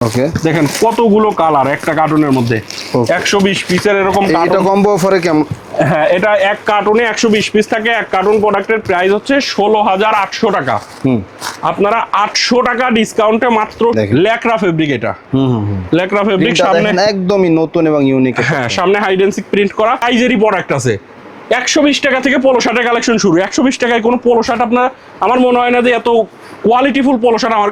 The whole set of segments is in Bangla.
ওকে দেখেন কতগুলো কালার একটা কার্টুনের মধ্যে. একশো বিশ পিসের এরকম এটা কম্বো অফারে কেমন? হ্যাঁ এটা এক কার্টুনে একশো বিশ পিস থাকে এক কার্টুন প্রোডাক্টের প্রাইস হচ্ছে ষোলো হাজার আটশো টাকা। হুম। আপনারা আটশো টাকা ডিসকাউন্টে মাত্র। ল্যাকরা ফেব্রিক এটা। হুম হুম ল্যাকরা ফেব্রিক সামনে একদমই নতুন এবং ইউনিক হ্যাঁ সামনে হাইডেন্সিক প্রিন্ট করা। আইজেরই প্রোডাক্ট আছে। একশো বিশ টাকা থেকে পোলো শার্টের কালেকশন শুরু। একশো বিশ টাকায় কোনো পোলো শার্ট আপনার আমার মনে হয় না যে এত কোয়ালিটিফুল পলো শার্ট আমার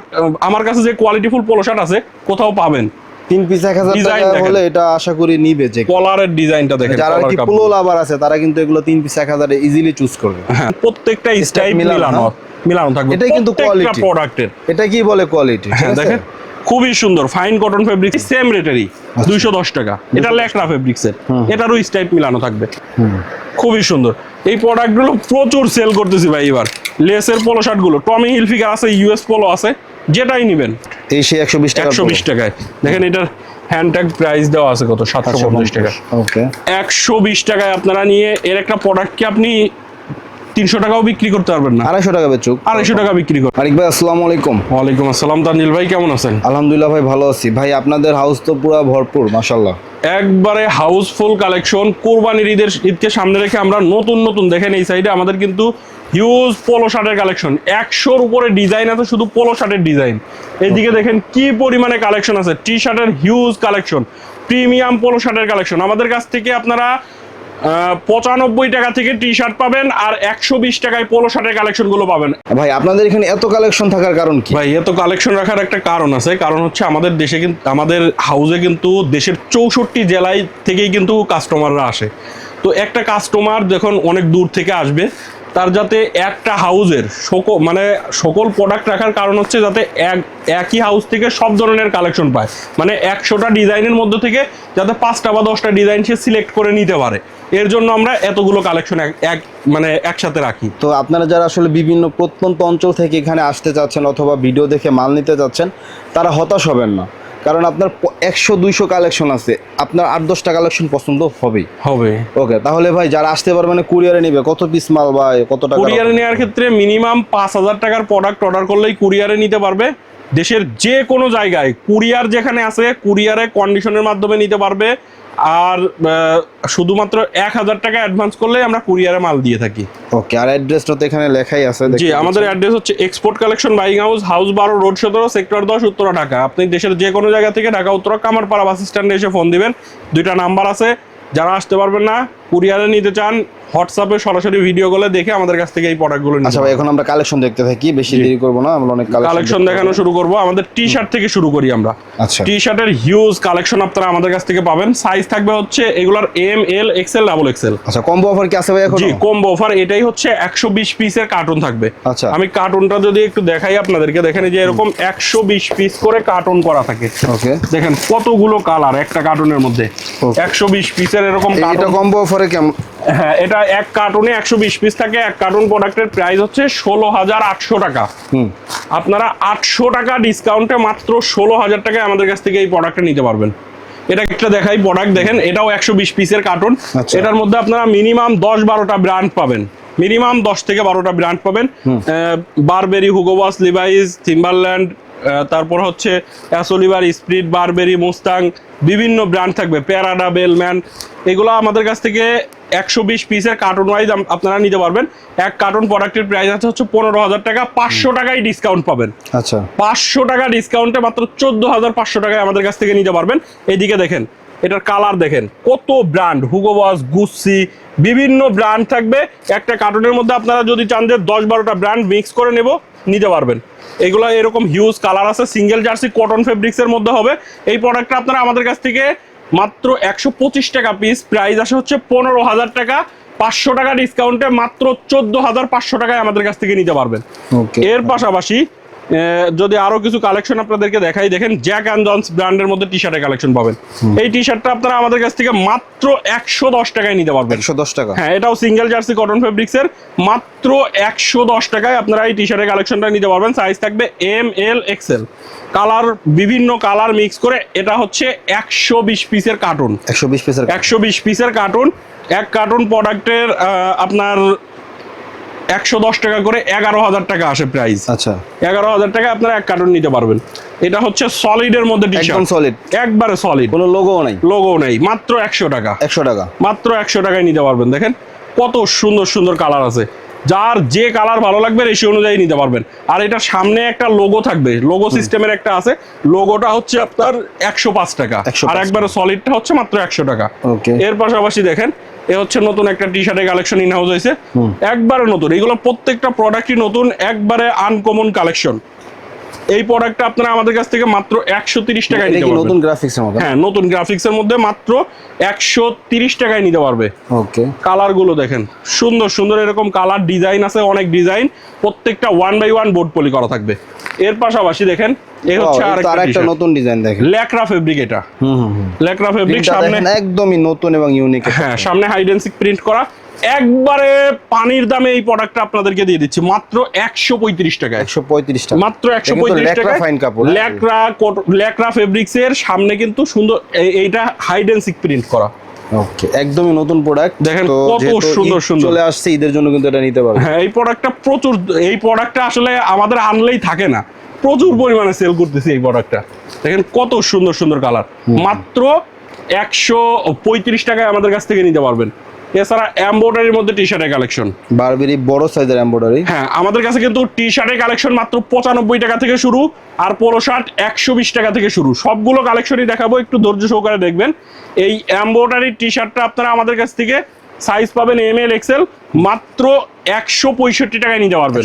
আমার কাছে যে কোয়ালিটিফুল পলো শার্ট আছে কোথাও পাবেন। তিন পিস এক হাজার টাকা হলে এটা আশা করি নিবে যে কলারের ডিজাইনটা দেখেন যারা কি। পুলো লাভার আছে তারা কিন্তু এগুলো তিন পিস এক হাজারে ইজিলি চুজ করবে। হ্যাঁ প্রত্যেকটা স্টাইল মিলানো, মিলানো মিলানো থাকবে। এটাই কিন্তু কোয়ালিটি প্রোডাক্টের এটা কি বলে কোয়ালিটি হ্যাঁ দেখেন। খুবই সুন্দর ফাইন কটন ফেব্রিক সেম রেটেরই দুইশো দশ টাকা। এটা ল্যাকরা ফেব্রিক্সের এটারও স্টাইপ মিলানো থাকবে। খুবই সুন্দর। এই প্রোডাক্টগুলো প্রচুর সেল করতেছি ভাই এবার। লেসের পোলো শার্টগুলো টমি হিলফিগার আছে ইউএস পোলো আছে যেটাই নিবেন। এই সে একশো বিশ টাকা একশো বিশ টাকায়। দেখেন এটার হ্যান্ড ট্যাগ প্রাইস দেওয়া আছে কত? সাতশো পঞ্চাশ টাকা। ওকে একশো বিশ টাকায় আপনারা নিয়ে এর একটা প্রোডাক্টকে আপনি তিনশো টাকাও বিক্রি করতে পারবেন না। আড়াইশো টাকা বেচুক। আড়াইশো টাকা বিক্রি করবেন মানিক ভাই আসসালামু আলাইকুম। ওয়ালাইকুম আসসালাম তানজিল ভাই কেমন আছেন? আলহামদুলিল্লাহ ভাই ভালো আছি। ভাই আপনাদের হাউস তো পুরো ভরপুর মাশাল্লাহ একবারে হাউসফুল কালেকশন কোরবানির ঈদের ঈদকে সামনে রেখে আমরা নতুন নতুন দেখেন এই সাইডে আমাদের কিন্তু হিউজ পোলো শার্টের কালেকশন একশোর উপরে ডিজাইন আছে শুধু পোলো শার্টের ডিজাইন এইদিকে দেখেন কি পরিমাণে কালেকশন আছে। টি শার্টের হিউজ কালেকশন প্রিমিয়াম পোলো শার্টের কালেকশন আমাদের কাছ থেকে আপনারা পঁচানব্বই টাকা থেকে টি শার্ট পাবেন আর একশো বিশ টাকায় পোলো শার্টের কালেকশনগুলো পাবেন। ভাই আপনাদের এখানে এত কালেকশন থাকার কারণ কি? ভাই এত কালেকশন রাখার একটা কারণ আছে। কারণ হচ্ছে আমাদের দেশে কিন্তু আমাদের হাউসে কিন্তু দেশের চৌষট্টি জেলায় থেকেই কিন্তু কাস্টমাররা আসে। তো একটা কাস্টমার যখন অনেক দূর থেকে আসবে তার যাতে একটা হাউজের সকল মানে সকল প্রোডাক্ট রাখার কারণ হচ্ছে যাতে এক, একই হাউস থেকে সব ধরনের কালেকশন পায়। মানে একশোটা ডিজাইনের মধ্যে থেকে যাতে পাঁচটা বা দশটা ডিজাইন সে সিলেক্ট করে নিতে পারে। এর জন্য আমরা এতগুলো কালেকশন এক মানে একসাথে রাখি। তো আপনারা যারা আসলে বিভিন্ন প্রত্যন্ত অঞ্চল থেকে এখানে আসতে চাচ্ছেন অথবা ভিডিও দেখে মাল নিতে চাচ্ছেন, তারা হতাশ হবেন না। কারণ আপনার একশো দুইশো কালেকশন আছে। আপনার আট দশটা কালেকশন পছন্দ হবেই। হবে। ওকে তাহলে ভাই যারা আসতে পারবে মানে কুরিয়ারে নিবে। কত পিস মাল ভাই? কত টাকা কুরিয়ারে নেওয়ার ক্ষেত্রে মিনিমাম পাঁচ হাজার টাকার প্রোডাক্ট অর্ডার করলেই কুরিয়ারে নিতে পারবে। দেশের যে কোনো জায়গায় কুরিয়ার যেখানে আছে কুরিয়ারে কন্ডিশনের মাধ্যমে নিতে পারবে। আর শুধুমাত্র এক হাজার টাকা অ্যাডভান্স করলেই আমরা কুরিয়ারে মাল দিয়ে থাকি। ওকে আর অ্যাড্রেসটা তো এখানে লেখাই আছে জি আমাদের অ্যাড্রেস হচ্ছে export collection buying house house বারো রোড সতেরো সেক্টর দশ উত্তরা ঢাকা। আপনি দেশের যে কোনো জায়গা থেকে ঢাকা উত্তরা কামারপাড়া বাস স্ট্যান্ডে এসে ফোন দিবেন। দুইটা নাম্বার আছে। যারা আসতে পারবেন না কুরিয়ারে নিতে চান হোয়াটসঅ্যাপে সরাসরি ভিডিও কলে দেখে আমাদের কাছ থেকে এই প্রোডাক্টগুলো আচ্ছা ভাই এখন আমরা কালেকশন দেখতে থাকি বেশি দেরি করব না আমরা অনেক কালেকশন দেখানো শুরু করব। আমাদের টি শার্ট থেকে শুরু করি আমরা। আচ্ছা। টি শার্টের হিউজ কালেকশন আপনারা আমাদের কাছ থেকে পাবেন। সাইজ থাকবে হচ্ছে এগুলার M L XL double XL আচ্ছা কম্বো অফার কি আছে ভাই এখন? জি কম্বো অফার এটাই হচ্ছে একশো বিশ পিসের কার্টুন থাকবে। আচ্ছা। আমি কার্টুনটা যদি একটু দেখাই আপনাদেরকে দেখেন যে এরকম একশো বিশ পিস করে কার্টুন করা থাকে। ওকে। দেখেন কতগুলো কালার একটা কার্টুনের মধ্যে। Okay. একশো বিশ পিসের এরকম এটা কম্বো অফারে কেমন? হ্যাঁ এটা এক কার্টুনে একশো বিশ পিস থাকে। এক কার্টুন প্রোডাক্টের প্রাইস হচ্ছে ষোলো হাজার আটশো টাকা। আপনারা আটশো টাকা ডিসকাউন্টে মাত্র ষোলো হাজার টাকায় আমাদের কাছ থেকে এই প্রোডাক্টটা নিতে পারবেন। এটা একটা দেখাই প্রোডাক্ট দেখেন এটাও একশো বিশ পিসের কার্টুন আচ্ছা। এটার মধ্যে আপনারা মিনিমাম দশ বারোটা ব্র্যান্ড পাবেন। মিনিমাম দশ থেকে বারোটা ব্র্যান্ড পাবেন। বারবেরি হুগোবাস লিভাইস থিম্বারল্যান্ড তারপর হচ্ছে s Oliver Esprit Burberry Mustang বিভিন্ন ব্র্যান্ড থাকবে। প্যারাডা বেলম্যান এগুলো আমাদের কাছ থেকে একশো বিশ পিসের কার্টুন ওয়াইজ আপনারা নিতে পারবেন। এক কার্টুন প্রোডাক্টের প্রাইস আছে হচ্ছে পনেরো হাজার টাকা। পাঁচশো টাকায় ডিসকাউন্ট পাবেন। আচ্ছা। পাঁচশো টাকা ডিসকাউন্টে মাত্র চোদ্দ হাজার পাঁচশো টাকায় আমাদের কাছ থেকে নিতে পারবেন। এইদিকে দেখেন এটার কালার দেখেন কত ব্র্যান্ড হুগোবস গুসি বিভিন্ন ব্র্যান্ড থাকবে। একটা কার্টুনের মধ্যে আপনারা যদি চান যে দশ বারোটা ব্র্যান্ড মিক্স করে নেব নিতে পারবেন। এগুলো এরকম হিউজ কালার আছে সিঙ্গেল জার্সি কটন ফেব্রিক্সের মধ্যে হবে। এই প্রোডাক্টটা আপনারা আমাদের কাছ থেকে মাত্র একশো পঁচিশ টাকা পিস প্রাইস আসে হচ্ছে পনেরো হাজার টাকা। পাঁচশো টাকা ডিসকাউন্টে মাত্র চোদ্দ হাজার পাঁচশো টাকায় আমাদের কাছ থেকে নিতে পারবেন। এর পাশাপাশি যদি আরও কিছু কালেকশন আপনাদেরকে দেখাই দেখেন জ্যাক অ্যান্ড জনস ব্র্যান্ডের মধ্যে টি শার্টের কালেকশন পাবেন। এই টি শার্টটা আপনারা আমাদের কাছ থেকে মাত্র একশো দশ টাকায় নিতে পারবেন। একশো দশ টাকা। হ্যাঁ এটাও সিঙ্গেল জার্সি কটন ফেব্রিক্সের মাত্র একশো দশ টাকায় আপনারা এই টি শার্টের কালেকশনটা নিতে পারবেন। সাইজ থাকবে এম এল এক্সেল কালার বিভিন্ন কালার মিক্স করে এটা হচ্ছে একশো বিশ পিসের কার্টুন একশো বিশ পিসের একশো বিশ পিসের কার্টুন এক কার্টুন প্রোডাক্টের আপনার একশো দশ টাকা করে এগারো হাজার টাকা আসে প্রাইস আচ্ছা। এগারো হাজার টাকা আপনারা এক কার্টন নিতে পারবেন। এটা হচ্ছে সলিড এর মধ্যে একদম সলিড একবারে সলিড কোনো লোগোও নাই। লোগো নেই মাত্র একশো টাকা। একশো টাকা। মাত্র একশো টাকায় নিতে পারবেন দেখেন। কত সুন্দর সুন্দর কালার আছে। যার যে কালার ভালো লাগবে রেশি অনুযায়ী নিতে পারবেন। আর এটা সামনে একটা লোগো থাকবে। লোগো সিস্টেমের একটা আছে। লোগোটা হচ্ছে আপনার একশো পাঁচ টাকা। 105 আর একবারে সলিডটা হচ্ছে মাত্র একশো টাকা। এর পাশাপাশি দেখেন এ হচ্ছে নতুন একটা টি শার্টের কালেকশন ইন হাউস হয়েছে একবারে নতুন এগুলো প্রত্যেকটা প্রোডাক্টই নতুন একবারে আনকমন কালেকশন এই প্রোডাক্টটা আপনারা আমাদের কাছ থেকে মাত্র একশো তিরিশ টাকায় নিতে পারবেন। নতুন গ্রাফিক্সের মতো হ্যাঁ নতুন গ্রাফিক্সের মধ্যে মাত্র একশো তিরিশ টাকায় নিতে পারবে। ওকে কালারগুলো দেখেন সুন্দর সুন্দর এরকম কালার ডিজাইন আছে অনেক ডিজাইন প্রত্যেকটা one by one board poly করা থাকবে। এর পাশাপাশি দেখেন এই হচ্ছে আর আরেকটা নতুন ডিজাইন দেখেন। ল্যাকরা ফেব্রিক এটা। হুম ল্যাকরা ফেব্রিক সামনে একদমই নতুন এবং ইউনিক হ্যাঁ সামনে হাইডেন্সিক প্রিন্ট করা। একবারে পানির দামে এই প্রোডাক্টটা আপনাদেরকে দিয়ে দিচ্ছি। মাত্র একশো পঁয়ত্রিশ টাকায়। একশো পঁয়ত্রিশ টাকা। মাত্র একশো পঁয়ত্রিশ টাকা fine কাপড়? ল্যাকরা ল্যাকরা ফেব্রিক্স এর সামনে কিন্তু সুন্দর এই- এইটা হাইডেন্সিক প্রিন্ট করা। ওকে একদমই নতুন প্রোডাক্ট দেখেন কত সুন্দর সুন্দর। চলে আসছে ঈদের জন্য কিন্তু এটা নিতে পারবে হ্যাঁ এই প্রোডাক্টটা প্রচুর এই প্রোডাক্টটা আসলে আমাদের আনলেই থাকে না। প্রচুর পরিমাণে সেল করতেছি এই প্রোডাক্টটা দেখেন কত সুন্দর সুন্দর কালার মাত্র একশো পঁয়ত্রিশ টাকায় আমাদের কাছ থেকে নিতে পারবেন। এছাড়া এমব্রয়ডারির মধ্যে টি শার্টের কালেকশন বারবেরি বড় সাইজের এমব্রয়ডারি হ্যাঁ আমাদের কাছে কিন্তু টি শার্টের কালেকশন মাত্র পঁচানব্বই টাকা থেকে শুরু আর পোলো শার্ট একশো বিশ টাকা থেকে শুরু। সবগুলো কালেকশনই দেখাবো একটু ধৈর্য সহকারে দেখবেন। এই এমব্রয়ডারি টি শার্টটা আপনারা আমাদের কাছ থেকে সাইজ পাবেন এম এল এক্সেল মাত্র একশো পঁয়ষট্টি টাকায় নিতে পারবেন।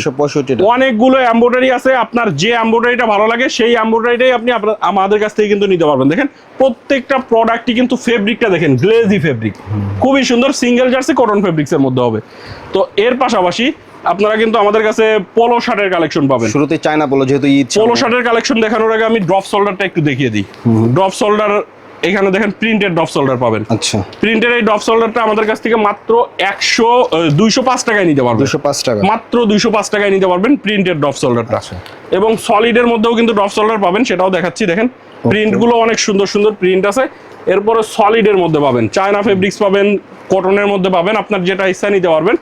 অনেকগুলো এম্ব্রয়ডারি আছে আপনার যে এম্ব্রয়ডারিটা ভালো লাগে সেই এম্ব্রয়ডারিটাই আপনি আমাদের কাছ থেকে কিন্তু নিতে পারবেন। দেখেন প্রত্যেকটা প্রোডাক্টই কিন্তু ফেব্রিকটা দেখেন গ্লেজি ফেব্রিক খুবই সুন্দর সিঙ্গেল জার্সি কটন ফেব্রিক্সের মধ্যে হবে। তো এর পাশাপাশি আপনারা কিন্তু আমাদের কাছে পোলো শার্টের কালেকশন পাবেন। শুরুতে চায়না বলো যেহেতু পোলো শার্টের কালেকশন দেখানোর আগে আমি ড্রপ সোল্ডারটা একটু দেখিয়ে দিই। ড্রপ সোল্ডার এখানে দেখেন প্রিন্টেড ড্রপ সোল্ডার পাবেন। আচ্ছা। প্রিন্টের এই ড্রপ সোল্ডারটা আমাদের কাছ থেকে মাত্র একশো দুইশো পাঁচ টাকায় নিতে পারবেন। দুশো পাঁচ টাকা। মাত্র দুইশো পাঁচ টাকায় নিতে পারবেন প্রিন্টেড ড্রপ সোল্ডারটা। এবং সলিডের মধ্যেও কিন্তু ড্রপ সোল্ডার পাবেন সেটাও দেখাচ্ছি দেখেন। প্রিন্টগুলো অনেক সুন্দর সুন্দর প্রিন্ট আছে। এরপরে সলিডের মধ্যে পাবেন চায়না ফেব্রিক্স পাবেন কটনের মধ্যে পাবেন আপনার যেটা ইচ্ছা নিতে পারবেন।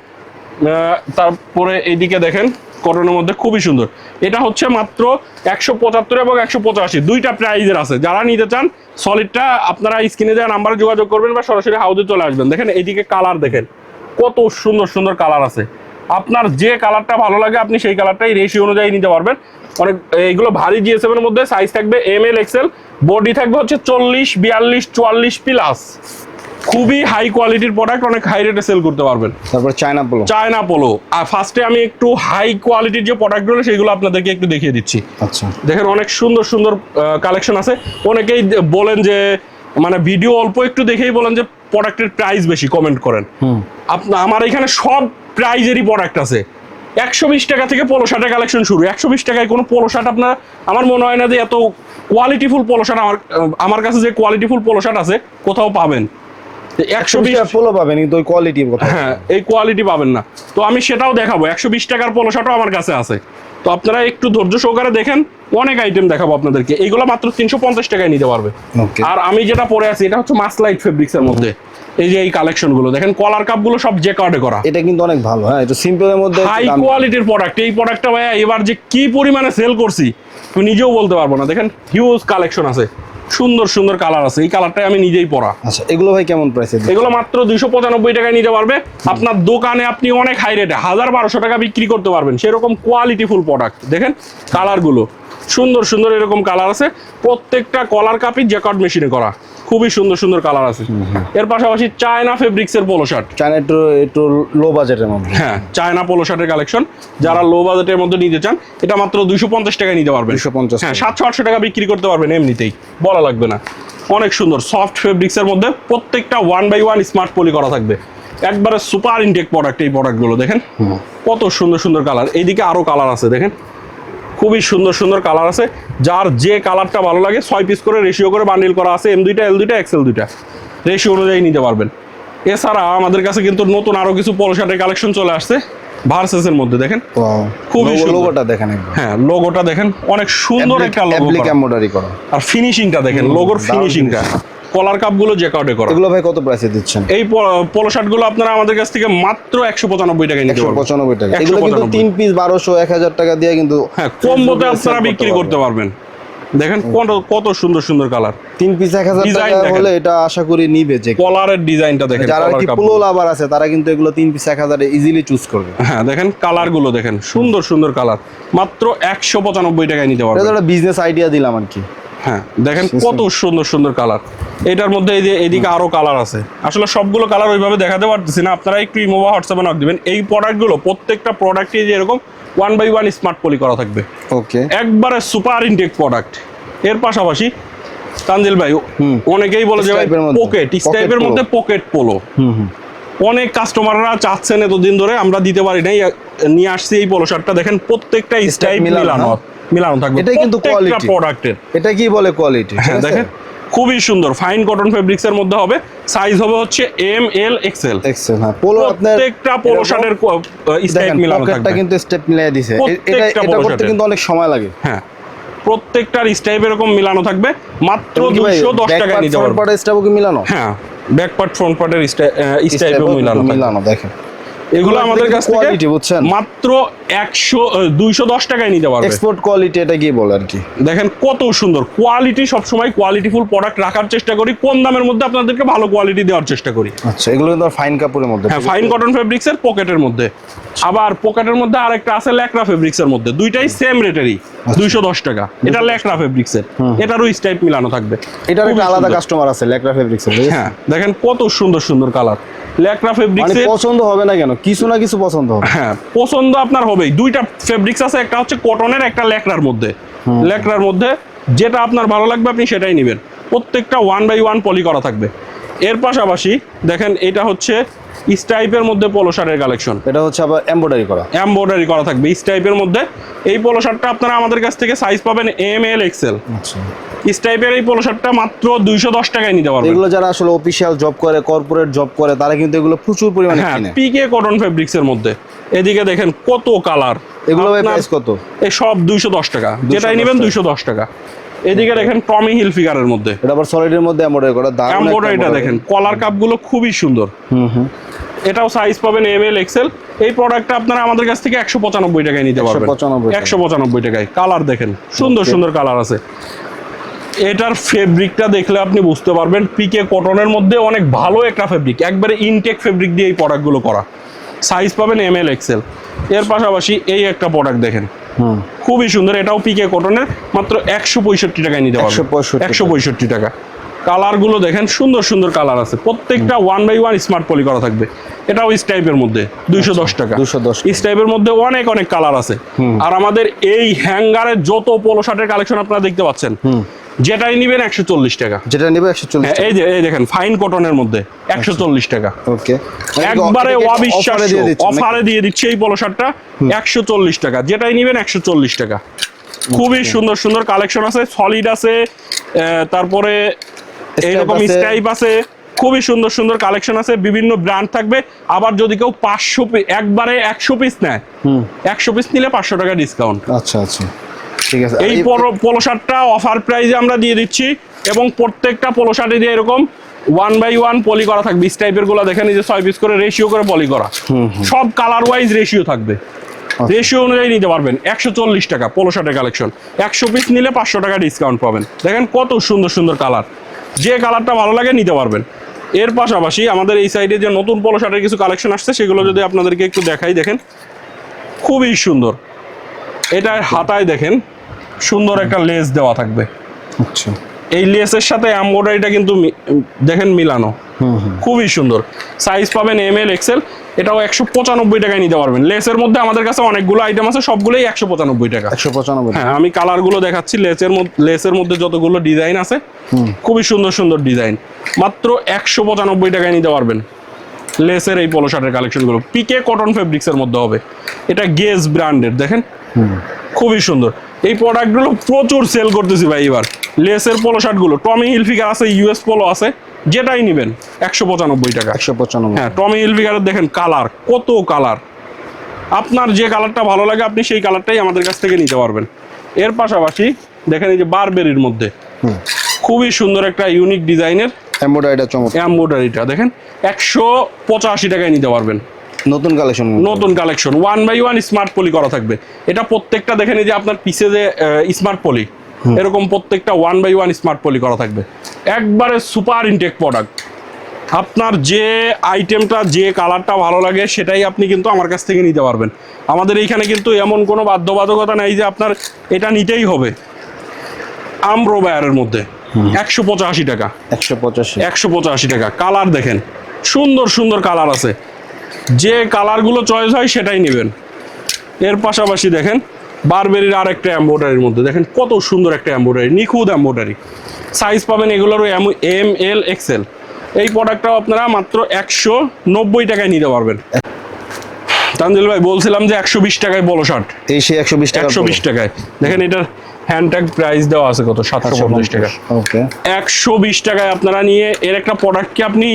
তারপরে এইদিকে দেখেন কটনের মধ্যে খুবই সুন্দর। এটা হচ্ছে মাত্র একশো পঁচাত্তর এবং একশো পঁচাশি। দুইটা প্রাইজের আছে। যারা নিতে চান সলিডটা আপনারা স্ক্রিনে দেওয়া নাম্বারে যোগাযোগ করবেন বা সরাসরি হাউজে চলে আসবেন। দেখেন, এইদিকে কালার দেখেন, কত সুন্দর সুন্দর কালার আছে। আপনার যে কালারটা ভালো লাগে, আপনি সেই কালারটাই রেশি অনুযায়ী নিতে পারবেন। অনেক, এইগুলো ভারী জিএসএম এর মধ্যে সাইজ থাকবে এম এল এক্সেল বডি থাকবে হচ্ছে চল্লিশ, বিয়াল্লিশ, চুয়াল্লিশ প্লাস খুবই হাই কোয়ালিটির প্রোডাক্ট অনেক হাই রেটে সেল করতে পারবেন। তারপর চায়না বলো চায়না পোলো আর ফার্স্টে আমি একটু হাই কোয়ালিটির যে প্রোডাক্টগুলো সেগুলো আপনাদেরকে একটু দেখিয়ে দিচ্ছি। আচ্ছা। দেখেন অনেক সুন্দর সুন্দর কালেকশন আছে। অনেকেই বলেন যে মানে ভিডিও অল্প একটু দেখেই বলেন যে প্রোডাক্টের প্রাইস বেশি কমেন্ট করেন। হুম। আপনার আমার এখানে সব প্রাইজেরই প্রোডাক্ট আছে। একশো বিশ টাকা থেকে পোলো শার্টের কালেকশন শুরু। একশো বিশ টাকায় কোনো পোলো শার্ট আপনার আমার মনে হয় না যে এত কোয়ালিটিফুল পোলো শার্ট আমার আমার কাছে যে কোয়ালিটিফুল পোলো শার্ট আছে কোথাও পাবেন। একশো বিশ পোলো পাবেন কিন্তু ওই কোয়ালিটির কথা। হ্যাঁ এই কোয়ালিটি পাবেন না। তো আমি সেটাও দেখাবো। একশো বিশ টাকার পোলো শার্টও আমার কাছে আছে। তো আপনারা একটু ধৈর্য সহকারে দেখেন অনেক আইটেম দেখাবো আপনাদেরকে। মাত্র তিনশো পঞ্চাশ টাকায় নিতে পারবে। আর আমি যেটা পরে আছি এটা হচ্ছে মাসলাইট ফেব্রিক্স এর মধ্যে। এই যে এই কালেকশনগুলো দেখেন কলার কাপগুলো সব যে কার্ডে করা। এটা কিন্তু অনেক ভালো হ্যাঁ একটু সিম্পলের মধ্যে একটু হাই কোয়ালিটির প্রোডাক্ট এই প্রোডাক্টটা ভাইয়া এবার যে কি পরিমাণে সেল করছি আমি নিজেও বলতে পারব না। দেখেন হিউজ কালেকশন আছে। সুন্দর সুন্দর কালার আছে। এই কালারটাই আমি নিজেই পরা। আচ্ছা এগুলো ভাই কেমন প্রাইসে এগুলো মাত্র দুইশো পঁচানব্বই টাকায় নিতে পারবে। আপনার দোকানে আপনি অনেক হাই রেটে হাজার বারোশো টাকা বিক্রি করতে পারবেন। সেরকম কোয়ালিটিফুল প্রোডাক্ট দেখেন কালারগুলো সুন্দর সুন্দর এরকম কালার আছে। প্রত্যেকটা কলার কাপি জ্যাকট মেশিনে করা। খুবই সুন্দর সুন্দর কালার আছে। এর পাশাপাশি চায়না ফেব্রিক্স এর পোলো শার্ট চায়না একটু একটু লো বাজেটের মধ্যে। হ্যাঁ চায়না পোলো শার্টের কালেকশন যারা লো বাজেটের মধ্যে নিতে চান এটা মাত্র দুইশো পঞ্চাশ টাকায় নিতে পারবেন। 250 হ্যাঁ সাতশো আটশো টাকা বিক্রি করতে পারবেন এমনিতেই। বলা লাগবে না। অনেক সুন্দর সফট ফেব্রিক্স এর মধ্যে প্রত্যেকটা one by one smart poly করা থাকবে। একবারে সুপার ইনটেক প্রোডাক্ট এই প্রোডাক্টগুলো দেখেন। কত সুন্দর সুন্দর কালার এইদিকে আরও কালার আছে দেখেন। খুবই সুন্দর সুন্দর কালার আছে। যার যে কালারটা ভালো লাগে ছয় পিস করে রেশিও করে বান্ডিল করা আছে এম দুইটা এল দুইটা এক্সেল দুইটা। রেশিও অনুযায়ী নিতে পারবেন। এছাড়া আমাদের কাছে কিন্তু নতুন আরও কিছু পলো শার্টের কালেকশন চলে আসছে ভার্সেসের মধ্যে দেখেন? খুবই লোগোটা দেখেন হ্যাঁ লোগোটা দেখেন অনেক সুন্দর একটা লোগো করা। আর ফিনিশিংটা দেখেন লোগোর ফিনিশিংটা কলার কাপগুলো জেকাউটে করা। এগুলো ভাই কত প্রাইসে দিচ্ছেন? এই পোলো শার্টগুলো আপনারা আমাদের কাছ থেকে মাত্র একশো পঁচানব্বই টাকায় নিতে পারবেন। পঁচানব্বই টাকা। এগুলো কিন্তু তিন পিস বারোশো এক হাজার টাকা দিয়ে কিন্তু হ্যাঁ কম্বোতে আপনারা বিক্রি করতে পারবেন। দেখেন কত কত সুন্দর সুন্দর কালার তিন পিস এক হাজার টাকা হলে এটা আশা করি নিবে যে কলারের ডিজাইনটা দেখেন যারা কি পুলো লাভার আছে তারা কিন্তু এগুলো তিন পিস এক হাজারে ইজিলি চুজ করবে। হ্যাঁ দেখেন কালারগুলো দেখেন সুন্দর সুন্দর কালার মাত্র একশো পঁচানব্বই টাকায় নিতে এটা পারবেন একটা বিজনেস আইডিয়া দিলাম আর কি। হ্যাঁ দেখেন কত সুন্দর সুন্দর কালার এটার মধ্যে এই যে এদিকে আরও কালার আছে। আসলে সবগুলো কালার ওইভাবে দেখাতে পারতেছি না। আপনারা একটু ইমোভা হোয়াটসঅ্যাপে নক দিবেন। এই প্রোডাক্টগুলো প্রত্যেকটা প্রোডাক্টই যে এরকম one by one smart poly করা থাকবে। ওকে। একবারে সুপার ইনটেক প্রোডাক্টের পাশাপাশি তানজিল ভাই। অনেকেই বলে যে। পকেট স্টাইপের মধ্যে। Pocket polo hmm hmm. অনেক কাস্টমাররা চাচ্ছেন এতদিন ধরে আমরা দিতে পারি নাই। নিয়ে আসছি এই পোলো শার্টটা দেখেন প্রত্যেকটা স্টাইপ মিলানো, মিলানো? থাকবে এটাই কিন্তু quality। প্রোডাক্টের এটা কি বলে কোয়ালিটি হ্যাঁ দেখেন খুবই সুন্দর। ফাইন কটন ফেব্রিক্স এর মধ্যে হবে। সাইজ হবে হচ্ছে এম এল এক্সেল এক্সেল হ্যাঁ পোলো আপনার প্রত্যেকটা পোলো শার্টের দেখেন মিলানো থাকবে। কিন্তু স্টেপ মিলাই দিছে। এটা এটা করতে কিন্তু অনেক সময় লাগে। হ্যাঁ প্রত্যেকটার স্টাইপ এরকম মিলানো থাকবে। মাত্র এবং কি ভাই, দুশো দশ back টাকায় নিতে front পারবেন। part স্টেপও কি মিলানো? হ্যাঁ ব্যাক পার্ট ফ্রন্ট পার্টের স্টাইপেও মিলানো। মিলানো দেখেন। এগুলো আমাদের কাছ থেকে quality, বুঝছেন? মাত্র একশো দুইশো দশ টাকায় নিতে পারবে। এক্সপোর্ট কোয়ালিটি এটা কি বলে আর কি? দেখেন কত সুন্দর। কোয়ালিটি সবসময় কোয়ালিটিফুল প্রোডাক্ট রাখার চেষ্টা করি কম দামের মধ্যে আপনাদেরকে ভালো কোয়ালিটি দেওয়ার চেষ্টা করি। আচ্ছা এগুলো কিন্তু ফাইন কাপড়ের মধ্যে। হ্যাঁ ফাইন কটন ফেব্রিক্স এর পকেটের মধ্যে। আবার পকেটের মধ্যে আরেকটা আছে ল্যাকড়া ফেব্রিক্স এর মধ্যে। দুইটাই সেম রেটেরই দুইশো দশ টাকা। এটা ল্যাকড়া ফেব্রিক্স এর। এটারও স্টাইপ মিলানো থাকবে। এটার একটা আলাদা। কাস্টমার আছে ল্যাকড়া ফেব্রিক্স এর হ্যাঁ দেখেন কত সুন্দর সুন্দর কালার ল্যাকড়া ফেব্রিক্স পছন্দ হবে না কেন? কিছু না কিছু পছন্দ হবে। হ্যাঁ পছন্দ আপনার হবেই। দুইটা ফেব্রিক্স আছে একটা হচ্ছে কটনের একটা লেকড়ার মধ্যে। লেকড়ার মধ্যে যেটা আপনার ভালো লাগবে আপনি সেটাই নেবেন। প্রত্যেকটা ওয়ান বাই ওয়ান পলি করা থাকবে। এর পাশাপাশি দেখেন এটা হচ্ছে স্টাইপের মধ্যে পোলো শার্টের কালেকশন এটা হচ্ছে আবার এমব্রয়ডারি করা। এমব্রয়ডারি করা থাকবে স্টাইপের মধ্যে। এই পোলো শার্টটা আপনারা আমাদের কাছ থেকে সাইজ পাবেন এম এল এক্সেল আচ্ছা। স্টাইপের এই পোলো শার্টটা মাত্র দুইশো দশ টাকায় নিতে পারবেন। এগুলো যারা আসলে অফিসিয়াল জব করে কর্পোরেট জব করে তারা কিন্তু এগুলো প্রচুর পরিমাণে হ্যাঁ পিকে কটন ফেব্রিক্স এর মধ্যে। এদিকে দেখেন কত কালার এগুলো প্রাইস কত? এই সব দুইশো দশ টাকা। যেটাই নেবেন দুইশো দশ টাকা। এদিকে দেখেন টমি হিল ফিগারের মধ্যে। এটা আবার সলিডের মধ্যে এমব্রয়ডারি করা দারুণ এমব্রয়ডারিটা দেখেন কলার কাপগুলো খুবই সুন্দর। হুম হুম। এটাও সাইজ পাবেন এম এল এক্সেল এই প্রোডাক্টটা আপনারা আমাদের কাছ থেকে একশো পঁচানব্বই টাকায় নিতে পারবেন। 195 টাকা। একশো পঁচানব্বই টাকায়। কালার দেখেন সুন্দর সুন্দর কালার আছে। এটার ফেব্রিকটা দেখলে আপনি বুঝতে পারবেন পিকে কটনের মধ্যে অনেক ভালো একটা ফেব্রিক একবারে ইনটেক ফেব্রিক দিয়ে এই প্রোডাক্টগুলো করা। সাইজ পাবেন এম এল এক্সেল এর পাশাপাশি এই একটা প্রোডাক্ট দেখেন। খুবই সুন্দর এটাও পিকে কটনের মাত্র একশো পঁয়ষট্টি টাকায় নিতে 165 একশো পঁয়ষট্টি টাকা। কালারগুলো দেখেন সুন্দর সুন্দর কালার আছে। প্রত্যেকটা one by one smart poly করা থাকবে। এটাও টাইপের মধ্যে দুইশো দশ টাকা। দুশো দশ ইস টাইপের মধ্যে অনেক অনেক কালার আছে। আর আমাদের এই হ্যাঙ্গারের যত পোলো শার্টের কালেকশন আপনারা দেখতে পাচ্ছেন যেটাই নিবেন একশো চল্লিশ টাকা। যেটা নেবে একশো চল্লিশ হ্যাঁ, এই যে এই দেখেন ফাইন কটনের মধ্যে একশো চল্লিশ টাকা। ওকে। একবারে অবিশ্বাস্য অফারে দিয়ে দিচ্ছে অফারে দিয়ে দিচ্ছে এই পলো শার্টটা একশো চল্লিশ টাকা। যেটাই নিবেন একশো চল্লিশ টাকা। খুবই সুন্দর সুন্দর কালেকশন আছে সলিড আছে তারপরে এইরকম স্টাইপ আছে। খুবই সুন্দর সুন্দর কালেকশন আছে বিভিন্ন ব্র্যান্ড থাকবে। আবার যদি কেউ পাঁচশো একবারে একশো পিস নেয় একশো পিস নিলে পাঁচশো টাকা ডিসকাউন্ট আচ্ছা আচ্ছা। ঠিক আছে। এই পোলো শার্টটা অফার প্রাইজে আমরা দিয়ে দিচ্ছি এবং প্রত্যেকটা পোলো শার্টে দিয়ে এরকম ওয়ান বাই ওয়ান পলি করা থাকবে। ইস টাইপেরগুলো দেখেন যে ছয় পিস করে রেশিও করে পলি করা। সব কালার ওয়াইজ রেশিও থাকবে রেশিও অনুযায়ী নিতে পারবেন। একশো চল্লিশ টাকা পোলো শার্টের কালেকশন একশো পিস নিলে পাঁচশো টাকা ডিসকাউন্ট পাবেন। দেখেন কত সুন্দর সুন্দর কালার যে কালারটা ভালো লাগে নিতে পারবেন। এর পাশাপাশি আমাদের এই সাইডে যে নতুন পোলো শার্টের কিছু কালেকশন আসছে সেগুলো যদি আপনাদেরকে একটু দেখাই দেখেন। খুবই সুন্দর। এটার হাতায় দেখেন। সুন্দর একটা লেস দেওয়া থাকবে। আচ্ছা। এই লেসের সাথে এমব্রয়ডারিটা কিন্তু দেখেন মিলানো। খুবই সুন্দর। সাইজ পাবেন এম এল এক্সেল এটাও একশো পঁচানব্বই টাকায় নিতে পারবেন। লেসের মধ্যে আমাদের কাছে অনেকগুলো আইটেম আছে সবগুলোই একশো পঁচানব্বই টাকা। একশো পঁচানব্বই হ্যাঁ আমি কালারগুলো দেখাচ্ছি। লেসের মধ্যে লেসের মধ্যে যতগুলো ডিজাইন আছে খুবই সুন্দর সুন্দর ডিজাইন মাত্র একশো পঁচানব্বই টাকায় নিতে পারবেন। লেসের এই পলো শার্টের কালেকশনগুলো পিকে কটন ফেব্রিক্সের মধ্যে হবে। এটা গেজ ব্র্যান্ডের দেখেন? খুবই সুন্দর। এই প্রোডাক্টগুলো প্রচুর সেল করতেছি ভাই এবার। লেসের পোলো শার্টগুলো টমি হিলফিগার আছে ইউএস পোলো আছে যেটাই নেবেন একশো পঁচানব্বই টাকা। একশো পঁচানব্বই। হ্যাঁ টমি হিলফিগারের দেখেন কালার কত কালার আপনার যে কালারটা ভালো লাগে আপনি সেই কালারটাই আমাদের কাছ থেকে নিতে পারবেন। এর পাশাপাশি দেখেন এই যে বারবেরির মধ্যে। খুবই সুন্দর একটা ইউনিক ডিজাইনের এমব্রয়ডারিটা চমৎকার। এম্বোডারিটা দেখেন একশো পঁচাশি টাকায় নিতে পারবেন। নতুন কালেকশন নতুন collection one by one smart poly করা থাকবে। এটা প্রত্যেকটা দেখেন এই যে আপনার পিছে যে স্মার্ট পলি এরকম প্রত্যেকটা one by one smart poly করা থাকবে। একবারে সুপার ইনটেক প্রোডাক্ট আপনার যে আইটেমটা যে কালারটা ভালো লাগে সেটাই আপনি কিন্তু আমার কাছ থেকে নিতে পারবেন। আমাদের এইখানে কিন্তু এমন কোনো বাধ্যবাধকতা নেই যে আপনার এটা নিতেই হবে। আমব্রো বায়ারের মধ্যে। একশো পঁচাশি টাকা। একশো পঁচাশি। একশো পঁচাশি টাকা। কালার দেখেন। সুন্দর সুন্দর কালার আছে। যে কালারগুলো চয়েস হয় সেটাই নেবেন। এর পাশাপাশি দেখেন বারবেরির আর একটা এম্বোডারির মধ্যে দেখেন কত সুন্দর একটা এম্বোডারি নিখুঁত এম্বোডারি সাইজ পাবেন এগুলোরও এম এম এল এক্সেল এই প্রোডাক্টটাও আপনারা মাত্র একশো নব্বই টাকায় নিতে পারবেন। তানজিল ভাই বলছিলাম যে একশো বিশ টাকায় বলো শার্ট এই সে একশো বিশ টাকা একশো বিশ টাকায়। দেখেন এটার হ্যান্ডট্যাগ প্রাইস দেওয়া আছে কত? সাতশো পঞ্চাশ টাকা। ওকে একশো বিশ টাকায় আপনারা নিয়ে এর একটা প্রোডাক্টকে আপনি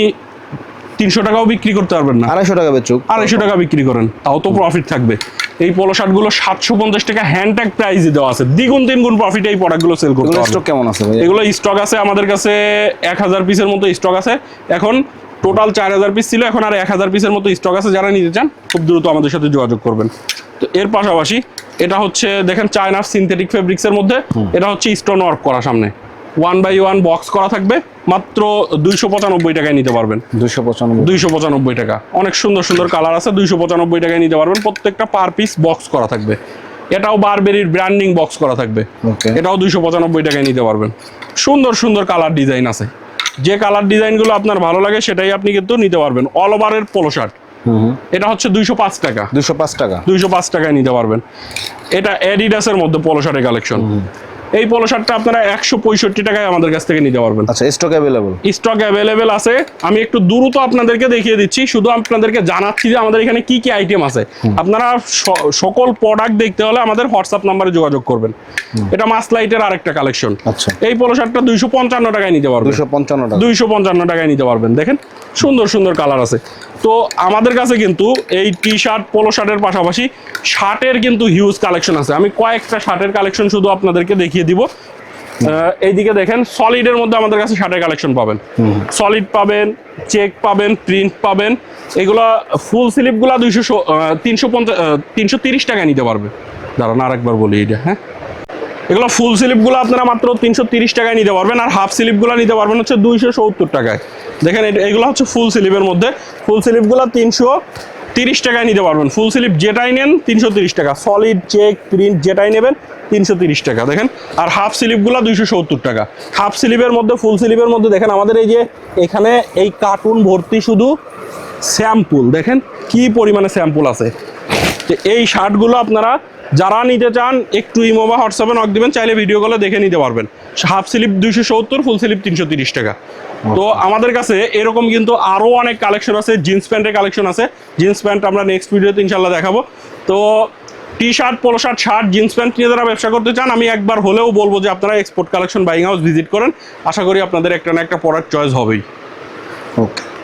তিনশো টাকাও বিক্রি করতে পারবেন না। আড়াইশো টাকা বেচুক। আড়াইশো টাকা বিক্রি করেন তাও তো প্রফিট থাকবে। এই পলো শার্টগুলো সাতশো পঞ্চাশ টাকা হ্যান্ডট্যাগ প্রাইসে দেওয়া আছে। দ্বিগুণ তিনগুণ প্রফিট এই প্রোডাক্টগুলো সেল করতে স্টক কেমন আছে এগুলো স্টক আছে আমাদের কাছে এক হাজার পিসের মতো স্টক আছে। এখন টোটাল চার হাজার পিস ছিল এখন আর এক হাজার পিসের মতো স্টক আছে। যারা নিতে চান খুব দ্রুত আমাদের সাথে যোগাযোগ করবেন। তো এর পাশাপাশি এটা হচ্ছে দেখেন চায়নার সিনথেটিক ফেব্রিক্সের মধ্যে এটা হচ্ছে স্টোন ওয়ার্ক করা সামনে। ওয়ান বাই ওয়ান বক্স করা থাকবে মাত্র দুইশো পঁচানব্বই টাকায় নিতে পারবেন। দুইশো পঁচানব্বই। দুইশো পঁচানব্বই টাকা। অনেক সুন্দর সুন্দর কালার আছে দুইশো পঁচানব্বই টাকায় নিতে পারবেন। প্রত্যেকটা পার পিস বক্স করা থাকবে। এটাও বারবেরির ব্র্যান্ডিং বক্স করা থাকবে। এটাও দুইশো পঁচানব্বই টাকায় নিতে পারবেন। সুন্দর সুন্দর কালার ডিজাইন আছে। যে কালার ডিজাইনগুলো আপনার ভালো লাগে সেটাই আপনি কিন্তু নিতে পারবেন। অল ওভারের পোলো শার্ট এটা হচ্ছে দুইশো পাঁচ টাকা। দুইশো পাঁচ টাকা। দুইশো পাঁচ টাকায় নিতে পারবেন। এটা অ্যাডিডাসের মধ্যে পোলো শার্টের কালেকশন এই পোলো শার্টটা আপনারা একশো পঁয়ষট্টি টাকায় আমাদের কাছ থেকে নিতে পারবেন। আচ্ছা স্টক অ্যাভেলেবল স্টক অ্যাভেলেবেল আছে। আমি একটু দ্রুত আপনাদেরকে দেখিয়ে দিচ্ছি। শুধু আপনাদেরকে জানাচ্ছি যে আমাদের এখানে কি কি আইটেম আছে। আপনারা সকল প্রোডাক্ট দেখতে হলে আমাদের হোয়াটসঅ্যাপ নাম্বারে যোগাযোগ করবেন। এটা মাসলাইটের আরেকটা কালেকশন আচ্ছা। এই পোলো শার্টটা দুইশো পঞ্চান্ন টাকায় নিতে পারবেন। দুশো পঞ্চান্ন টাকা। দুইশো পঞ্চান্ন টাকায় নিতে পারবেন। দেখেন সুন্দর সুন্দর কালার আছে। তো আমাদের কাছে কিন্তু এই টি শার্ট পোলো শার্টের পাশাপাশি শার্টের কিন্তু হিউজ কালেকশন আছে। আমি কয়েকটা শার্টের কালেকশন শুধু আপনাদেরকে দেখিয়ে দিব। এইদিকে দেখেন সলিডের মধ্যে আমাদের কাছে শার্টের কালেকশন পাবেন। সলিড পাবেন চেক পাবেন প্রিন্ট পাবেন। এগুলা ফুল স্লিপগুলা দুইশো তিনশো পঞ্চাশ তিনশো তিরিশ টাকায় নিতে পারবে। দাঁড়ান, আরেকবার বলি এইটা হ্যাঁ? এগুলো ফুল স্লিপগুলো আপনারা মাত্র তিনশো তিরিশ টাকায় নিতে পারবেন আর হাফ স্লিপগুলো নিতে পারবেন হচ্ছে দুইশো সত্তর টাকায়। দেখেন এগুলো হচ্ছে ফুল স্লিপের মধ্যে। ফুল স্লিপগুলো তিনশো তিরিশ টাকায় নিতে পারবেন। ফুল স্লিপ যেটাই নেন, তিনশো তিরিশ টাকা। সলিড চেক প্রিন্ট যেটাই নেবেন, তিনশো তিরিশ টাকা। দেখেন, আর হাফ স্লিপগুলো দুইশো সত্তর টাকা। হাফ স্লিপের মধ্যে ফুল স্লিপের মধ্যে, দেখেন, আমাদের এই যে এখানে এই কার্টুন ভর্তি শুধু স্যাম্পুল দেখেন, কি পরিমাণে স্যাম্পুল আছে। এই শার্টগুলো আপনারা যারা নিতে চান একটু ইমো বা হোয়াটসঅ্যাপে নক দিবেন চাইলে ভিডিও কলে দেখে নিতে পারবেন। হাফ স্লিপ দুইশো সত্তর ফুল স্লিপ তিনশো তিরিশ টাকা। তো আমাদের কাছে এরকম কিন্তু আরও অনেক কালেকশন আছে জিন্স প্যান্টের কালেকশন আছে। জিন্স প্যান্ট আমরা নেক্সট ভিডিওতে ইনশাল্লাহ দেখাবো। তো T shirt polo shirt shirt jeans pant নিয়ে যারা ব্যবসা করতে চান আমি একবার হলেও বলব যে আপনারা export collection buying house visit করেন। আশা করি আপনাদের একটা না একটা প্রোডাক্ট চয়েস হবেই। ওকে